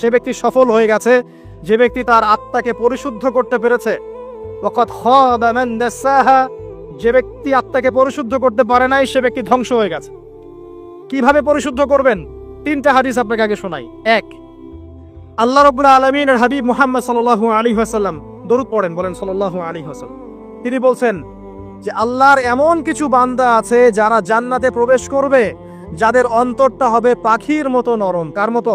সে ব্যক্তি সফল হয়ে গেছে, যে ব্যক্তি তার আত্মাকে পরিশুদ্ধ করতে পেরেছে। যে ব্যক্তি আত্মাকে পরিশুদ্ধ করতে পারে নাই, সে ব্যক্তি ধ্বংস হয়ে গেছে। কীভাবে পরিশুদ্ধ করবেন? তিনটা হাদিস আপনাকে আগে শোনাই। এক, আল্লাহ রবুল্লা আলমিনের হাবিব মুহাম্মদ সাল্লাল্লাহু আলী হাসাল্লাম দরুদ পড়েন, বলেন সাল্লাল্লাহু আলী হাসাল্লাম তিনি বলছেন যে, আল্লাহর এমন কিছু বান্দা আছে যারা জান্নাতে প্রবেশ করবে, যাদের অন্তরটা হবে পাখির মতো নরম। কার মতো?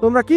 তোমরা কি